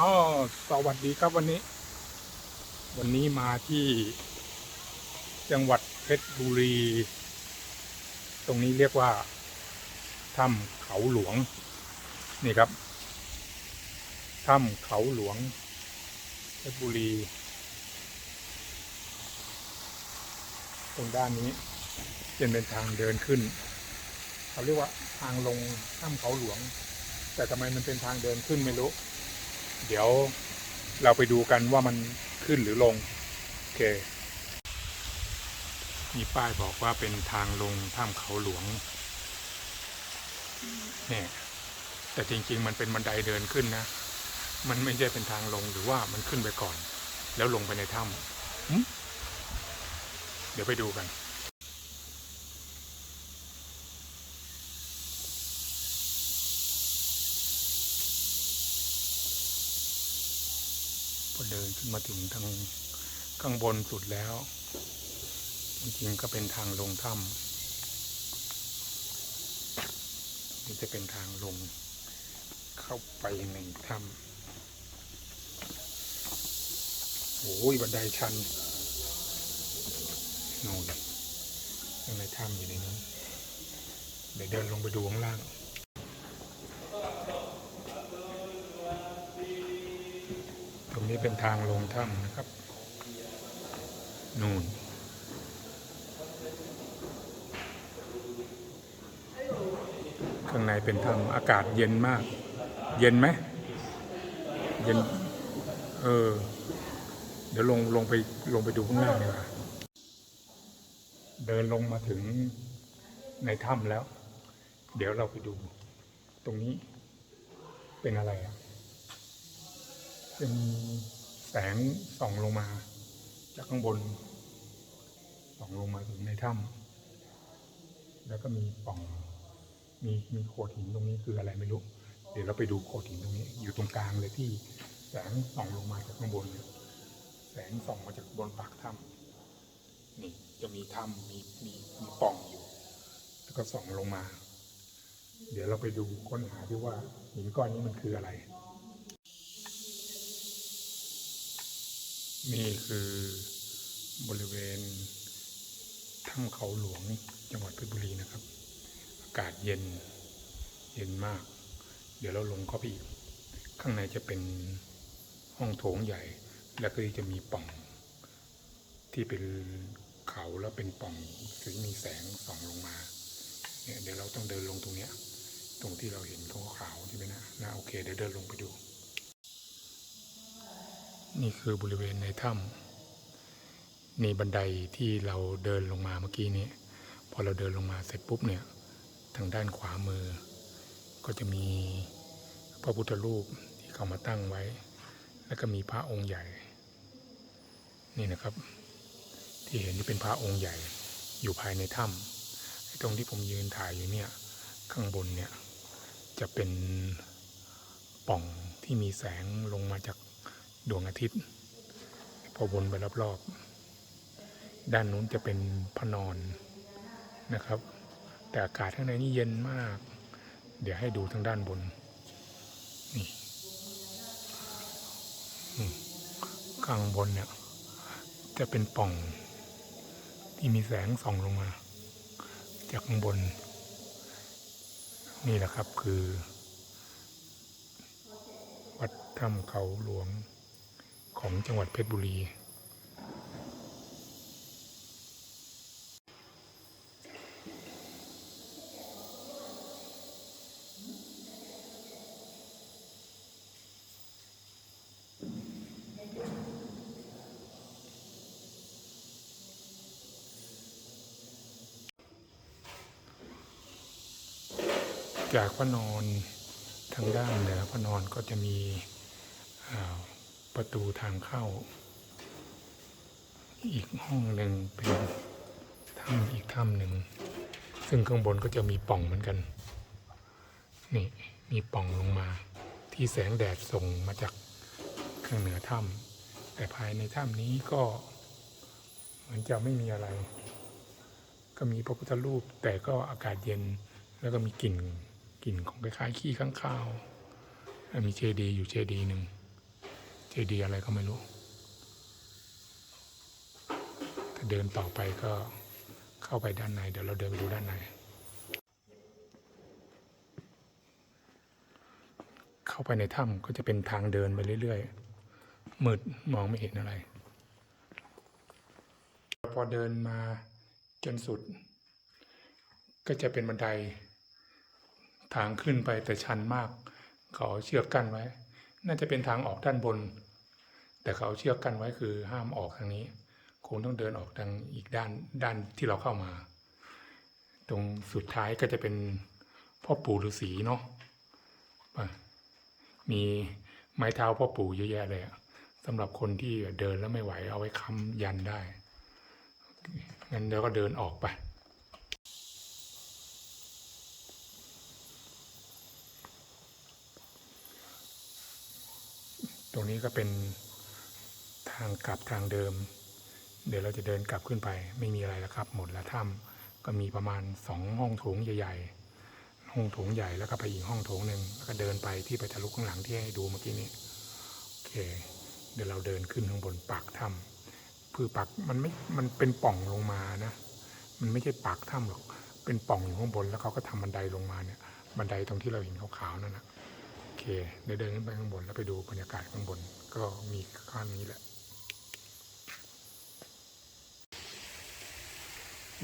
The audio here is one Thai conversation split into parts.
อ๋อสวัสดีครับวันนี้ วันนี้มาที่ จังหวัดเพชรบุรี ตรงนี้เรียกว่าถ้ำเขาหลวง นี่ครับถ้ำเขาหลวง เพชรบุรี ตรงด้านนี้จะเป็นทางเดินขึ้น เขาเรียกว่าทางลงถ้ำเขาหลวง แต่ทำไมมันเป็นทางเดินขึ้นไม่รู้ เดี๋ยวเราไปดูกันว่ามันขึ้นหรือลง โอเค มีป้ายบอกว่าเป็นทางลงถ้ำเขาหลวงเนี่ยแต่จริง ๆ มันเป็นบันไดเดินขึ้นนะ มันไม่ใช่เป็นทางลงหรือว่ามันขึ้นไปก่อน แล้วลงไปในถ้ำเดี๋ยวไปดูกัน เดินขึ้นมาถึงทางข้างบนสุดแล้ว จริงๆก็เป็นทางลงถ้ำนี่จะเป็นทางลง เข้าไปในถ้ำโอ้ยบันไดชันโน่นข้างในถ้ำอยู่ในนี้นเดี๋ยวเดินลงไปดูข้างล่าง ตรง นี้เป็นทางลงถ้ำนะครับ นู่น ข้างในเป็นถ้ำอากาศเย็นมาก เย็นไหม เย็น เออ เดี๋ยวลงลงไปลงไปดูข้างล่างดีกว่าเดินลงมาถึงในถ้ำแล้ว เดี๋ยวเราไปดู ตรงนี้เป็นอะไรอะ จะมีแสงส่องลงมา จากข้างบน ส่องลงมาถึงในถ้ำแล้วก็มีป่อง มีมีโขดหินตรงนี้คืออะไรไม่รู้ เดี๋ยวเราไปดูโขดหินตรงนี้ อยู่ตรงกลางเลยที่แสงส่องลงมาจากข้างบน แสงส่องมาจากบนปากถ้ำนี่จะมีถ้ำมีมีมีป่องอยู่ แล้วก็ส่องลงมา เดี๋ยวเราไปดูค้นหาที่ว่าหินก้อนนี้มันคืออะไร นี่คือบริเวณถ้ำเขาหลวงจังหวัดเพชรบุรีนะครับ อากาศเย็นเย็นมาก เดี๋ยวเราลงเข้าไปอีก ข้างในจะเป็นห้องโถงใหญ่ แล้วก็จะมีป่อง ที่เป็นเขาแล้วเป็นป่องถึงมีแสงส่องลงมาเนี่ยเดี๋ยวเราต้องเดินลงตรงเนี้ยตรงที่เราเห็นขาวๆที่เป็นนะนะโอเคเดี๋ยวเดินลงไปดู นี่คือบริเวณในถ้ำนี่บันไดที่เราเดินลงมาเมื่อกี้นี้พอเราเดินลงมาเสร็จปุ๊บเนี่ยทางด้านขวามือ ก็จะมีพระพุทธรูปที่เขามาตั้งไว้ แล้วก็มีพระองค์ใหญ่ นี่นะครับ ที่เห็นนี่เป็นพระองค์ใหญ่อยู่ภายในถ้ำตรงที่ผมยืนถ่ายอยู่เนี่ยข้างบนเนี่ยจะเป็นป่องที่มีแสงลงมาจาก ดวงอาทิตย์ พอวนไปรอบๆ ด้านนู้นจะเป็นพระนอนนะครับ แต่อากาศข้างในนี่เย็นมาก เดี๋ยวให้ดูทางด้านบน นี่ข้างบนเนี่ย จะเป็นป่อง ที่มีแสงส่องลงมา จากข้างบน นี่แหละครับคือ วัดถ้ำเขาหลวง ของจังหวัดเพชรบุรี จากพระนอนทางด้านเหนือพระนอนก็จะมีอ่า ประตูทางเข้า อีกห้องหนึ่งเป็นถ้ำอีกถ้ำหนึ่ง ซึ่งข้างบนก็จะมีป่องเหมือนกัน นี่มีป่องลงมา ที่แสงแดดส่งมาจากข้างเหนือถ้ำแต่ภายในถ้ำนี้ก็เหมือนจะไม่มีอะไร ก็มีพระพุทธรูปแต่ก็อากาศเย็นแล้วก็มีกลิ่นกลิ่นของคล้ายๆขี้ข้างคาวแล้วมีเจดีย์อยู่เจดีย์หนึ่ง ดีย์อะไรก็ไม่รู้ ถ้าเดินต่อไปก็เข้าไปด้านใน เดี๋ยวเราเดินไปดูด้านใน เข้าไปในถ้ำก็จะเป็นทางเดินไปเรื่อยๆ มืดมองไม่เห็นอะไร พอเดินมาจนสุด ก็จะเป็นบันไดทางขึ้นไปแต่ชันมาก เขอาเชือกกั้นไว้ น่าจะเป็นทางออกด้านบน แต่เขาเชือกกันไว้คือห้ามออกทางนี้คงต้องเดินออกทางอีกด้านด้านที่เราเข้ามา ตรงสุดท้ายก็จะเป็นพ่อปู่ฤาษีเนาะมีไม้เท้าพ่อปู่เยอะแยะเลยอะสำหรับคนที่เดินแล้วไม่ไหวเอาไว้ค้ำยันได้งั้นเดี๋ยวก็เดินออกไปตรงนี้ก็เป็น ทางกลับทางเดิม เดี๋ยวเราจะเดินกลับขึ้นไป ไม่มีอะไรแล้วครับ หมดแล้วถ้ำก็มีประมาณสองห้องโถงใหญ่ๆห้องโถงใหญ่แล้วก็ไปอีกห้องโถงหนึ่งแล้วก็เดินไปที่ไปทะลุข้างหลังที่ให้ดูเมื่อกี้นี้โอเค เดี๋ยวเราเดินขึ้นข้างบนปากถ้ำคือปากมันไม่มันเป็นป่องลงมานะ มันไม่ใช่ปากถ้ำหรอก เป็นป่องอยู่ข้างบนแล้วเขาก็ทำบันไดลงมาเนี่ย บันไดตรงที่เราเห็นขาวๆนั่นนะโอเคเดี๋ยวเดินขึ้นไปข้างบนแล้วไปดูบรรยากาศข้างบนก็มีขั้นนี้แหละ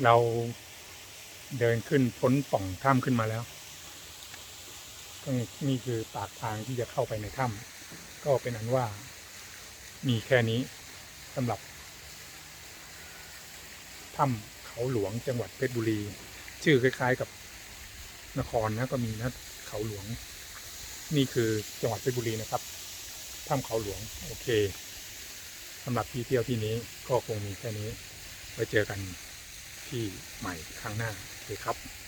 เราเดินขึ้นพ้นป่องถ้ำขึ้นมาแล้วนี่คือปากทางที่จะเข้าไปในถ้ำก็เป็นอันว่ามีแค่นี้สำหรับถ้ำเขาหลวงจังหวัดเพชรบุรี ชื่อคล้าย ๆ กับนครนะก็มีนะเขาหลวง นี่คือจังหวัดเพชรบุรีนะครับถ้ำเขาหลวงโอเคสำหรับที่เที่ยวที่นี้ก็คงมีแค่นี้ไว้เจอกัน ที่ใหม่ข้างหน้าโอเคครับ